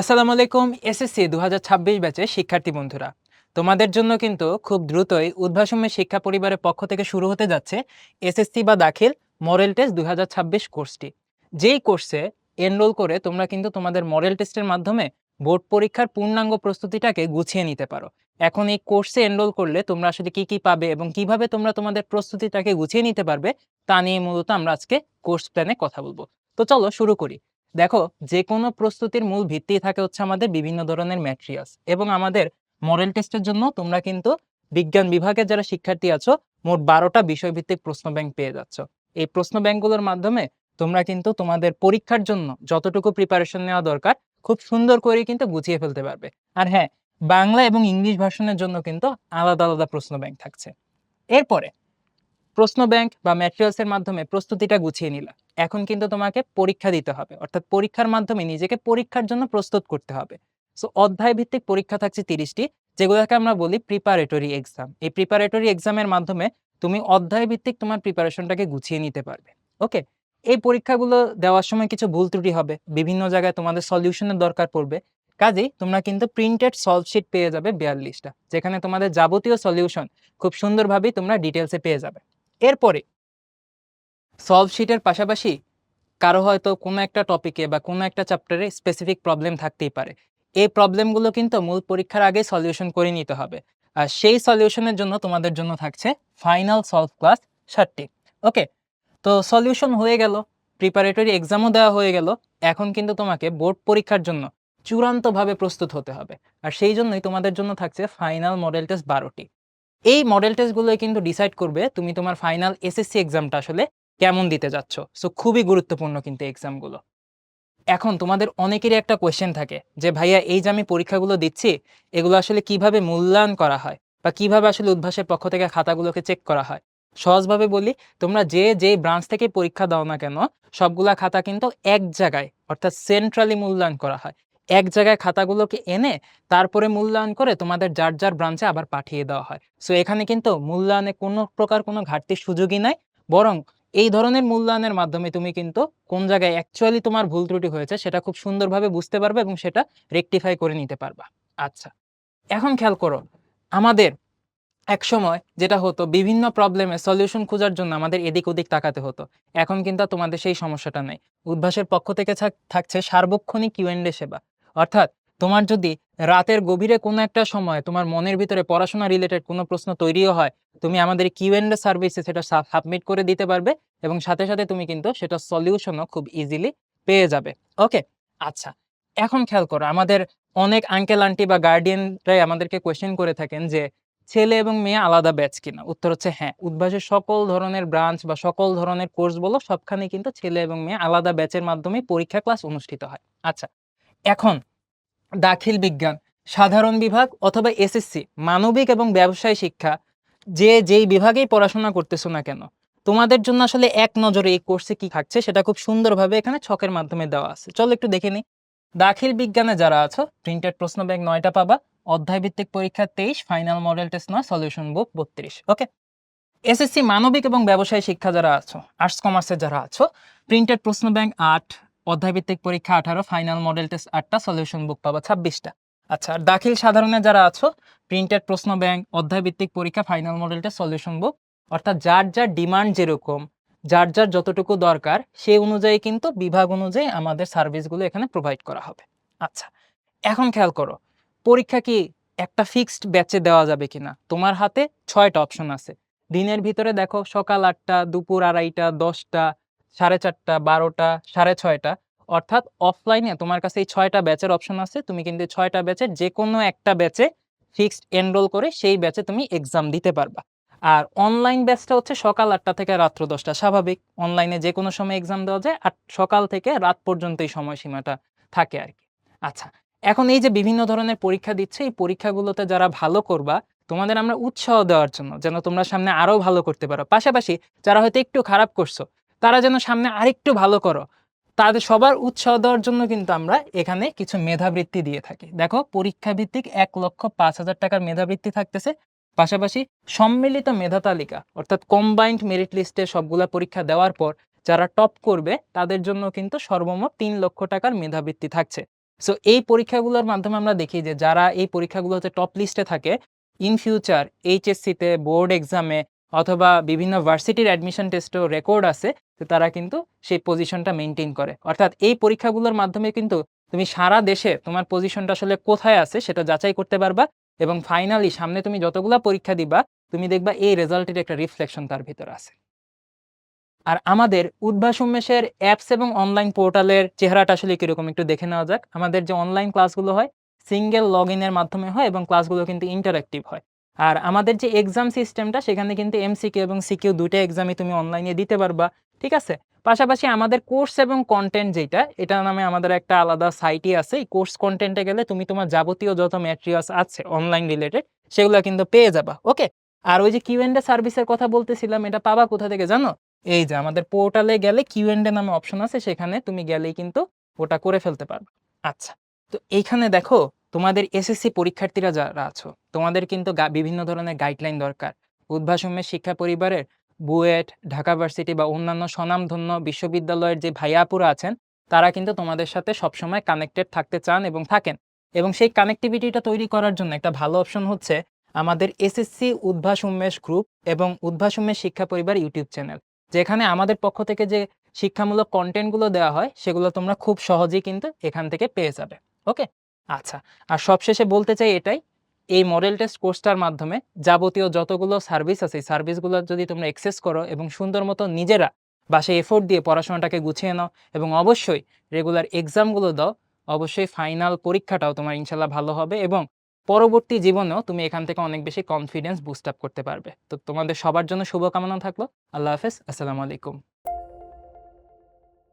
আসসালামু আলাইকুম, এসএসসি দু হাজার ব্যাচে শিক্ষার্থী বন্ধুরা। তোমাদের জন্য কিন্তু খুব দ্রুতই উদ্ভাসময় শিক্ষা পরিবারের পক্ষ থেকে শুরু হতে যাচ্ছে এসএসসি বা দাখিল মরেল টেস্ট দুই হাজার ছাব্বিশ কোর্সটি। যেই কোর্সে এনরোল করে তোমরা কিন্তু তোমাদের মরেল টেস্টের মাধ্যমে বোর্ড পরীক্ষার পূর্ণাঙ্গ প্রস্তুতিটাকে গুছিয়ে নিতে পারো। এখন এই কোর্সে এনরোল করলে তোমরা আসলে কি কি পাবে এবং কীভাবে তোমরা তোমাদের প্রস্তুতিটাকে গুছিয়ে নিতে পারবে, তা নিয়ে মূলত আমরা আজকে কোর্স প্ল্যানে কথা বলব। তো চলো শুরু করি। দেখো যে কোনো প্রস্তুতির মূল ভিত্তি থাকে হচ্ছে আমাদের বিভিন্ন ধরনের ম্যাটেরিয়ালস এবং আমাদের মডেল টেস্টের জন্য তোমরা কিন্তু বিজ্ঞান বিভাগের যারা শিক্ষার্থী আছো, মোট বারোটা বিষয়ভিত্তিক প্রশ্ন ব্যাংক পেয়ে যাচ্ছ। এই প্রশ্ন ব্যাংকগুলোর মাধ্যমে তোমরা কিন্তু তোমাদের পরীক্ষার জন্য যতটুকু প্রিপারেশন নেওয়া দরকার, খুব সুন্দর করে কিন্তু গুছিয়ে ফেলতে পারবে। আর হ্যাঁ বাংলা এবং ইংলিশ ভাষণের জন্য কিন্তু আলাদা আলাদা প্রশ্ন ব্যাংক থাকছে। এরপরে প্রশ্ন ব্যাংক বা ম্যাটেরিয়ালসের মাধ্যমে প্রস্তুতিটা গুছিয়ে নিলা। এখন কিন্তু তোমাকে পরীক্ষা দিতে হবে। অর্থাৎ পরীক্ষার মাধ্যমে নিজেকে পরীক্ষার জন্য প্রস্তুত করতে হবে। সো অধ্যায় ভিত্তিক পরীক্ষা থাকছে তিরিশটি, যেগুলোকে আমরা বলি প্রিপারেটরি এক্সাম এই প্রিপারেটরি এক্সামের মাধ্যমে তুমি অধ্যায় ভিত্তিক তোমার প্রিপারেশনটাকে গুছিয়ে নিতে পারবে। ওকে এই পরীক্ষাগুলো দেওয়ার সময় কিছু ভুল ত্রুটি হবে। বিভিন্ন জায়গায় তোমাদের সলিউশনের দরকার পড়বে। কাজেই তোমরা কিন্তু প্রিন্টেড সলভ শিট পেয়ে যাবে বিয়াল্লিশটা, যেখানে তোমাদের যাবতীয় সলিউশন খুব সুন্দরভাবেই তোমরা ডিটেলসে পেয়ে যাবে। এরপরে সলভ শিটের পাশাপাশি কারও হয়তো কোনো একটা টপিকে বা কোনো একটা চ্যাপ্টারে স্পেসিফিক প্রবলেম থাকতেই পারে। এই প্রবলেমগুলো কিন্তু মূল পরীক্ষার আগে সলিউশন করে নিতে হবে। আর সেই সলিউশনের জন্য তোমাদের জন্য থাকছে ফাইনাল সলভ ক্লাস ষাটটি। ওকে তো সলিউশন হয়ে গেল প্রিপারেটরি এক্সামও দেওয়া হয়ে গেল। এখন কিন্তু তোমাকে বোর্ড পরীক্ষার জন্য চূড়ান্তভাবে প্রস্তুত হতে হবে। আর সেই জন্যই তোমাদের জন্য থাকছে ফাইনাল মডেল টেস্ট বারোটি। এই মডেল টেস্টগুলোই কিন্তু ডিসাইড করবে তুমি তোমার ফাইনাল এসএসসি এক্সামটা আসলে কেমন দিতে যাচ্ছ। সো খুবই গুরুত্বপূর্ণ কিন্তু এক্সামগুলো এখন তোমাদের অনেকেরই একটা কোয়েশ্চেন থাকে যে, ভাইয়া, এই যে আমি পরীক্ষাগুলো দিচ্ছি, এগুলো আসলে কীভাবে মূল্যায়ন করা হয়? বা কীভাবে আসলে উদ্ভাসের পক্ষ থেকে খাতাগুলোকে চেক করা হয়? সহজভাবে বলি, তোমরা যে যে ব্রাঞ্চ থেকে পরীক্ষা দাও না কেন, সবগুলা খাতা কিন্তু এক জায়গায়, অর্থাৎ সেন্ট্রালি মূল্যায়ন করা হয়। এক জায়গায় খাতাগুলোকে এনে তারপরে মূল্যায়ন করে তোমাদের যার যার ব্রাঞ্চে আবার পাঠিয়ে দেওয়া হয়। সো এখানে কিন্তু মূল্যায়নে কোনো প্রকার কোনো ঘাটতির সুযোগই নাই। বরং এই ধরনের মূল্যায়নের মাধ্যমে তুমি কিন্তু কোন জায়গায় অ্যাকচুয়ালি তোমার ভুল ত্রুটি হয়েছে সেটা খুব সুন্দরভাবে বুঝতে পারবে এবং সেটা রেকটিফাই করে নিতে পারবা। আচ্ছা এখন খেয়াল করো, আমাদের এক সময় যেটা হতো, বিভিন্ন প্রবলেমে সলিউশন খোঁজার জন্য আমাদের এদিক ওদিক তাকাতে হতো। এখন কিন্তু তোমাদের সেই সমস্যাটা নেই। উদ্ভাসের পক্ষ থেকে থাকছে সার্বক্ষণিক কিউএনডে সেবা। অর্থাৎ তোমার যদি রাতের গভীরে কোনো একটা সময় তোমার মনের ভিতরে পড়াশোনা রিলেটেড কোনো প্রশ্ন তৈরিও হয়, তুমি আমাদের কিউএনডে সার্ভিসে সেটা সাবমিট করে দিতে পারবে এবং সাথে সাথে তুমি কিন্তু সেটা সলিউশনও খুব ইজিলি পেয়ে যাবে। ওকে আচ্ছা এখন খেয়াল করো, আমাদের অনেক আঙ্কেল আন্টি বা গার্ডিয়ানরাই আমাদেরকে কোয়েশ্চেন করে থাকেন যে, ছেলে এবং মেয়ে আলাদা ব্যাচ কিনা? উত্তর হচ্ছে হ্যাঁ উদ্ভাসের সকল ধরনের ব্রাঞ্চ বা সকল ধরনের কোর্স বলো সবখানে কিন্তু ছেলে এবং মেয়ে আলাদা ব্যাচের মাধ্যমে পরীক্ষা ক্লাস অনুষ্ঠিত হয়। আচ্ছা এখন দাখিল বিজ্ঞান, সাধারণ বিভাগ অথবা এসএসসি মানবিক এবং ব্যবসায় শিক্ষা, যে যেই বিভাগেই পড়াশোনা করতেছো না কেন? তোমাদের জন্য আসলে এক নজরে এই কোর্সে কি থাকছে সেটা খুব সুন্দরভাবে এখানে ছকের মাধ্যমে দেওয়া আছে। চলো একটু দেখে নিই। দাখিল বিজ্ঞানে যারা আছো প্রিন্টেড প্রশ্ন ব্যাংক নয়টা পাবা অধ্যায় ভিত্তিক পরীক্ষা তেইশ ফাইনাল মডেল টেস্ট নয় সলিউশন বুক বত্রিশ ওকে এসএসসি মানবিক এবং ব্যবসায় শিক্ষা যারা আছো আর্টস কমার্সের যারা আছো প্রিন্টেড প্রশ্ন ব্যাংক আট অধ্যায়ভিত্তিক পরীক্ষা আঠারো ফাইনাল মডেল টেস্ট আটটা সলিউশন বুক পাবা ছাব্বিশটা। আচ্ছা আর দাখিল সাধারণে যারা আছো প্রিন্টেড প্রশ্ন ব্যাংক অধ্যায়ভিত্তিক পরীক্ষা final model test solution book অর্থাৎ যার যার ডিমান্ড যেরকম, যার যার যতটুকু দরকার সেই অনুযায়ী কিন্তু বিভাগ অনুযায়ী আমাদের সার্ভিসগুলো এখানে প্রোভাইড করা হবে। আচ্ছা এখন খেয়াল করো, পরীক্ষা কি একটা ফিক্সড ব্যাচে দেওয়া যাবে কিনা? তোমার হাতে ছয়টা অপশন আছে। দিনের ভিতরে দেখো সকাল আটটা, দুপুর আড়াইটা, দশটা সাড়ে চারটা, বারোটা, সাড়ে ছয়টা। অর্থাৎ অফলাইনে তোমার কাছে এই ছয়টা ব্যাচের অপশন আছে। তুমি কিন্তু ছয়টা ব্যাচের যে কোনো একটা ব্যাচে ফিক্সড এনরোল করে সেই ব্যাচে তুমি এক্সাম দিতে পারবা। আর অনলাইন ব্যাচটা হচ্ছে সকাল আটটা থেকে রাত্র দশটা, স্বাভাবিক। অনলাইনে যে কোনো সময় এক্সাম দেওয়া যায় আর সকাল থেকে রাত পর্যন্ত এই সময়সীমাটা থাকে আর কি আচ্ছা এখন এই যে বিভিন্ন ধরনের পরীক্ষা দিচ্ছে, এই পরীক্ষাগুলোতে যারা ভালো করবা, তোমাদের আমরা উৎসাহ দেওয়ার জন্য যেন তোমরা সামনে আরও ভালো করতে পারো। পাশাপাশি যারা হয়তো একটু খারাপ করছ তারা যেন সামনে আরেকটু ভালো করো। তাদের সবার উৎসাহ দেওয়ার জন্য কিন্তু আমরা এখানে কিছু মেধাবৃত্তি দিয়ে থাকি। দেখো পরীক্ষা ভিত্তিক এক লক্ষ পাঁচ হাজার টাকার মেধাবৃত্তি থাকতেছে। পাশাপাশি সম্মিলিত মেধা তালিকা, অর্থাৎ কম্বাইন্ড মেরিট লিস্টে সবগুলা পরীক্ষা দেওয়ার পর যারা টপ করবে, তাদের জন্য কিন্তু সর্বমোট তিন লক্ষ টাকার মেধাবৃত্তি থাকছে। সো এই পরীক্ষাগুলোর মাধ্যমে আমরা দেখি যে যারা এই পরীক্ষাগুলোতে টপ লিস্টে থাকে ইন ফিউচার এইচএসসিতে বোর্ড এক্সামে অথবা বিভিন্ন ভার্সিটির অ্যাডমিশন টেস্টও রেকর্ড আছে, তো তারা কিন্তু সেই পজিশনটা মেনটেন করে। অর্থাৎ এই পরীক্ষাগুলোর মাধ্যমে কিন্তু তুমি সারা দেশে তোমার পজিশনটা আসলে কোথায় আছে সেটা যাচাই করতে পারবা এবং ফাইনালি সামনে তুমি যতগুলা পরীক্ষা দিবা, তুমি দেখবা এই রেজাল্টের একটা রিফ্লেকশন তার ভিতর আছে। আর আমাদের উদ্ভাস উন্মেষের অ্যাপস এবং অনলাইন পোর্টালের চেহারাটা আসলে কীরকম একটু দেখে নেওয়া যাক। আমাদের যে অনলাইন ক্লাসগুলো হয় সিঙ্গেল লগ ইনের মাধ্যমে হয় এবং ক্লাসগুলো কিন্তু ইন্টারাক্টিভ হয়। আর আমাদের যে এক্সাম সিস্টেমটা সেখানে কিন্তু এমসিকিউ এবং সিকিউ দুটো এক্সামই তুমি অনলাইনে দিতে পারবা, ঠিক আছে? পাশাপাশি আমাদের কোর্স এবং কন্টেন্ট যেটা, এটা নামে আমাদের একটা আলাদা সাইটই আছে। এই কোর্স কন্টেন্টে গেলে তুমি তোমার যাবতীয় যত ম্যাটেরিয়ালস আছে অনলাইন রিলেটেড সেগুলো কিন্তু পেয়ে যাবা ওকে আর ওই যে কিউ এন্ড সার্ভিসের কথা বলতেছিলাম, এটা পাবা কোথা থেকে জানো? এই যে আমাদের পোর্টালে গেলে কিউ এন্ড নামে অপশন আছে, সেখানে তুমি গেলেই কিন্তু ওটা করে ফেলতে পারবে। আচ্ছা তো এইখানে দেখো তোমাদের এসএসসি পরীক্ষার্থীরা যারা আছো, তোমাদের কিন্তু বিভিন্ন ধরনের গাইডলাইন দরকার। উদ্ভাসমের শিক্ষা পরিবারের বুয়েট, ঢাকা ভার্সিটি বা অন্যান্য স্বনামধন্য বিশ্ববিদ্যালয়ের যে ভাইয়াপুরা আছেন, তারা কিন্তু তোমাদের সাথে সবসময় কানেক্টেড থাকতে চান এবং থাকেন। এবং সেই কানেক্টিভিটিটা তৈরি করার জন্য একটা ভালো অপশন হচ্ছে আমাদের এসএসসি উদ্ভাস উন্মেষ গ্রুপ এবং উদ্ভাস উন্মেষ শিক্ষা পরিবার ইউটিউব চ্যানেল যেখানে আমাদের পক্ষ থেকে যে শিক্ষামূলক কন্টেন্টগুলো দেওয়া হয়, সেগুলো তোমরা খুব সহজেই কিন্তু এখান থেকে পেয়ে যাবে। ওকে আচ্ছা আর সবশেষে বলতে চাই এটাই, এই মডেল টেস্ট কোর্সটার মাধ্যমে যাবতীয় যতগুলো সার্ভিস আছে সার্ভিসগুলো যদি তোমরা এক্সেস করো এবং সুন্দর মতো নিজেরা বাসায় এফোর্ট দিয়ে পড়াশোনাটাকে গুছিয়ে নাও এবং অবশ্যই রেগুলার এক্সামগুলো দাও, অবশ্যই ফাইনাল পরীক্ষাটাও তোমার ইনশাল্লাহ ভালো হবে এবং পরবর্তী জীবনেও তুমি এখান থেকে অনেক বেশি কনফিডেন্স বুস্ট আপ করতে পারবে। তো তোমাদের সবার জন্য শুভকামনা থাকল, আল্লাহ হাফেজ, আসসালামু আলাইকুম।